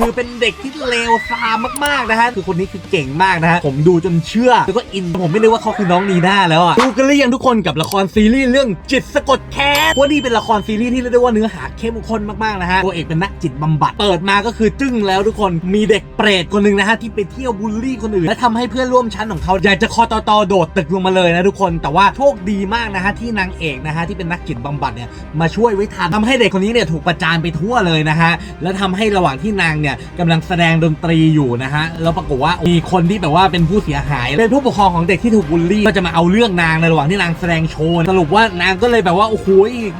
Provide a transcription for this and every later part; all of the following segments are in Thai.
คือเป็นเด็กที่เลวซามมากๆนะฮะคือคนนี้คือเก่งมากนะฮะผมดูจนเชื่อแล้วก็อินผมไม่นึกว่าเขาคือน้องนีน่าแล้วอะดูกันหรือยังทุกคนกับละครซีรีส์เรื่องจิตสะกดแค้นว่านี่เป็นละครซีรีส์ที่เรียกได้ว่าเนื้อหาเข้มข้นมากๆนะฮะตัวเอกเป็นนักจิตบำบัดเปิดมาก็คือจึ้งแล้วทุกคนมีเด็กเปรตคนหนึ่งนะฮะที่ไปเที่ยวบูลลี่คนอื่น และทำให้เพื่อนร่วมชั้นของเขาอยากจะคอตอตอโดดตึกลงมาเลยนะทุกคนแต่ว่าโชคดีมากนะฮะที่นางเอกนะฮะที่เป็นนักจิตบำบัดเนี่ยมาช่วยไว้ทันทำให้เด็กคนนี้เนี่ยถูกประจานไปทั่วเลยนะฮะแล้วทำให้ระหว่างที่นางเนี่ยกำลังแสดงดนตรีอยู่นะฮะแล้วปรากฏว่ามีคนที่แบบว่าเป็นผู้เสียหาย เป็นผู้ปกครองของเด็กที่ถูกบูลลี่ก็จะมาเอาเรื่องนางในระหว่างที่นางแสดงโชว์สรุปว่านางก็เลยแบบว่าโอ้โห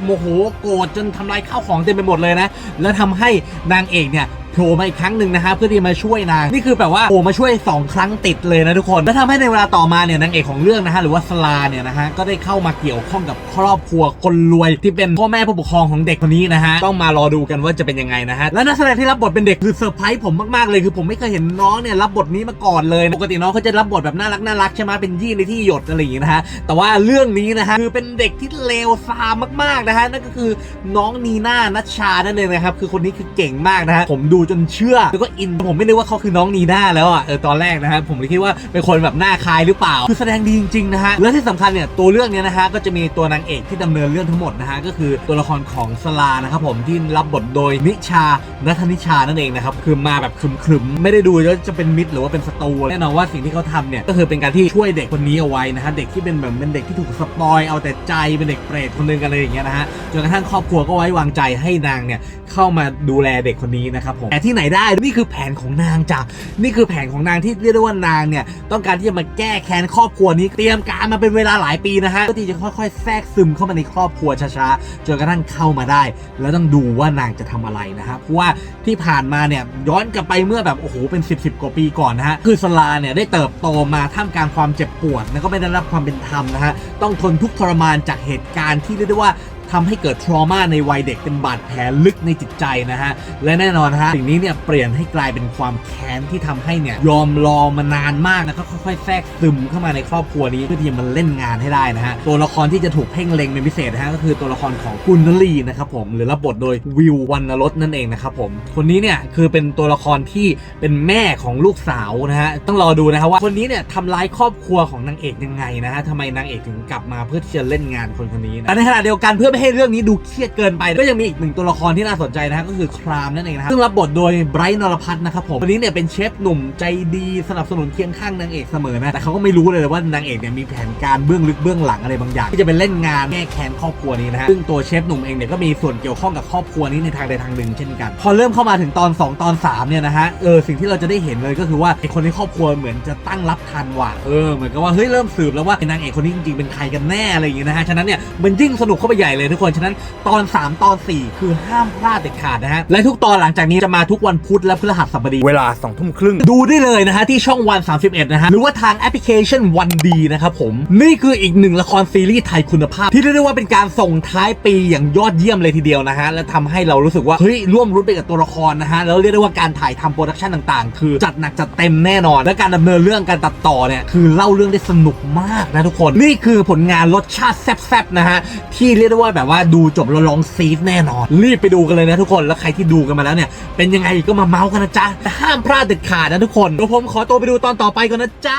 โมโหโกรธจนทำลายข้าวของเต็มไปหมดเลยนะแล้วทำให้นางเอกเนี่ย โผล่มาอีกครั้งหนึ่งนะฮะเพื่อที่จะมาช่วยนางนี่คือแบบว่าโผล่มาช่วย 2 ครั้งติดเลยนะทุกคนและทำให้ในเวลาต่อมาเนี่ยนางเอกของเรื่องนะฮะหรือว่าสลาเนี่ยนะฮะก็ได้เข้ามาเกี่ยวข้องกับครอบครัวคนรวยที่เป็นพ่อแม่ผู้ปกครองของเด็กคนนี้นะฮะต้องมารอดูกันว่าจะเป็นยังไงนะฮะและนักแสดงที่รับบทเป็นเด็กคือเซอร์ไพรส์ผมมากๆเลยคือผมไม่เคยเห็นน้องเนี่ยรับบทนี้มาก่อนเลยปกติน้องเขาจะรับบทแบบน่ารักน่ารักใช่ไหมเป็นยี่ในที่หยดอะไรอย่างงี้นะฮะแต่ว่าเรื่องนี้นะฮะคือเป็นเด็กที่เลวซามมากๆนะฮะนั่นก็คือน้องนีน่านัชชานั่นเองนะครับคือคนนี้คือเก่งมากนะฮะผมดูจนเชื่อ แล้วก็อินผมไม่นึกว่าเขาคือน้องนีน่าแล้วอะเออตอนแรกนะฮะผมเลยคิดว่าเป็นคนแบบหน้าคล้ายหรือเปล่า คือแสดงดีจริงๆนะฮะและที่สำคัญเนี่ยตัวเรื่องเนี้ยนะฮะก็จะมีตัวนางเอกที่ดำเนินเรื่องทั้งหมดนะฮะก็คือตัวละครของสลานะครับผมที่รับบทโดยนิชานัทนิชานั่นเองนะครับคือมาแบบครึมๆไม่ได้ดูแล้วจะเป็นมิตรหรือว่าเป็นศัตรูแน่นอนว่าสิ่งที่เขาทำเนี่ยก็คือเป็นการที่ช่วยเด็กคนนี้เอาไว้นะฮะเด็กที่เป็นแบบเป็นเด็กที่ถูกสปอยเอาแต่ใจเป็นเด็กเปรตคนนึงอะไรอย่างเงี้ยนะฮะจนกระทั่งครอบครัวก็ไว้วางใจให้นางเนี่ยเข้ามาดูแลเด็กคนนี้นะครับผมแต่ที่ไหนได้นี่คือแผนของนางจ้ะนี่คือแผนของนางที่เรียกได้ว่านางเนี่ยต้องการที่จะมาแก้แค้นครอบครัวนี้เตรียมการมาเป็นเวลาหลายปีนะฮะก็ที่จะค่อยๆ แทรกซึมเข้ามาในครอบครัวช้าๆจนกระทั่งเข้ามาได้ แล้วต้องดูว่านางจะทำอะไรนะฮะเพราะว่าที่ผ่านมาเนี่ยย้อนกลับไปเมื่อแบบโอ้โหเป็น10บสกว่าปีก่อนนะฮะคือสลาเนี่ยได้เติบโตมาท่ามกลางความเจ็บปวดแล้วก็ไม่ได้รับความเป็นธรรมนะฮะต้องทนทุกข์ทรมานจากเหตุการณ์ที่เรียกได้ว่า ทำให้เกิดทรมาในวัยเด็กเป็นบาดแผลลึกในจิตใจนะฮะ และแน่นอนฮะสิ่งนี้เนี่ยเปลี่ยนให้กลายเป็นความแค้นที่ทำให้เนี่ยยอมรอมานานมากนะก็ค่อยๆแทรกซึมเข้ามาในครอบครัวนี้เพื่อที่จะมาเล่นงานให้ได้นะฮะตัวละครที่จะถูกเพ่งเล็งเป็นพิเศษนะฮะก็คือตัวละครของกุนลีนะครับผมหรือรับบทโดยวิววรรณรสนั่นเองนะครับผมคนนี้เนี่ยคือเป็นตัวละครที่เป็นแม่ของลูกสาวนะฮะต้องรอดูนะฮะว่าคนนี้เนี่ยทำร้ายครอบครัวของนางเอกยังไงนะฮะทำไมนางเอกถึงกลับมาเพื่อที่จะเล่นงานคนคนนี้นะแต่ในขณะเดียวกันเพื่อไม่ให้เรื่องนี้ดูเครียดเกินไป ก็ยังมีอีกหนึ่งตัวละครที่น่าสนใจนะก็คือครามนั่นเองนะฮะซึ่งรับบทโดยไบรท์นรพัฒน์นะครับผมคนนี้เนี่ยเป็นเชฟหนุ่มใจดีสนับสนุนเคียงข้างนางเอกเสมอนะแต่เขาก็ไม่รู้เลยว่านางเอกเนี่ยมีแผนการเบื้องลึกเบื้องหลังอะไรบางอย่างที่จะไปเล่นงานแก้แค้นครอบครัวนี้นะฮะซึ่งตัวเชฟหนุ่มเองเนี่ยก็มีส่วนเกี่ยวข้องกับครอบครัวนี้ในทางใดทางหนึ่งเช่นกัน พอเริ่มเข้ามาถึงตอน 2 ตอน 3 เนี่ยนะฮะเออสิ่งที่เราจะได้เห็นเลยก็คือว่าไอคนในครอบครัวเหมือนจะตั้งรับทันว่ะเออเหมือนกับว่าเฮ้ยเริ่มสืบแล้วว่านางเอกคนนี้จริงๆเป็นใครกันแน่อะไรอย่างเงี้ยนะฮะฉะนั้นเนี่ยมันยิ่งสนุกเข้าไปใหญ่เลยทุกคน ฉะนั้นตอน 3 ตอน 4 คือห้ามพลาดเด็ดขาดนะฮะ และทุกตอนหลังจากนี้จะมาทุกวันพุธและพฤหัสบดี เวลา2องทุ่มครึ่ง ดูได้เลยนะฮะ ที่ช่องวัน 31 นะฮะ หรือว่าทางแอปพลิเคชันวันดีนะครับผม นี่คืออีกหนึ่งละครซีรีส์ไทยคุณภาพ ที่เรียกได้ว่าเป็นการส่งท้ายปีอย่างยอดเยี่ยมเลยทีเดียวนะฮะ และทำให้เรารู้สึกว่า เฮ้ย ร่วมรุ้นไปกับตัวละครนะฮะ แล้วเรียกได้ว่าการถ่ายทำโปรดักชันต่างๆ คือจัดหนักจัดเต็มแน่นอน และการดำเนินเรื่องการตัดต่อเนี่ยคือเล่าเรื่องได้สนุกมากนะทุกคน นี่คือผลงานรสชาติแซ่บๆนะฮะที่เรียกได้ว่าแบบว่าดูจบแล้วร้องซีดแน่นอน รีบไปดูกันเลยนะทุกคนแล้วใครที่ดูกันมาแล้วเนี่ย เป็นยังไงก็มาเมาส์กันนะจ๊ะแต่ห้ามพลาดเด็ดขาดนะทุกคนเดี๋ยวผมขอตัวไปดูตอนต่อไปก่อนนะจ๊ะ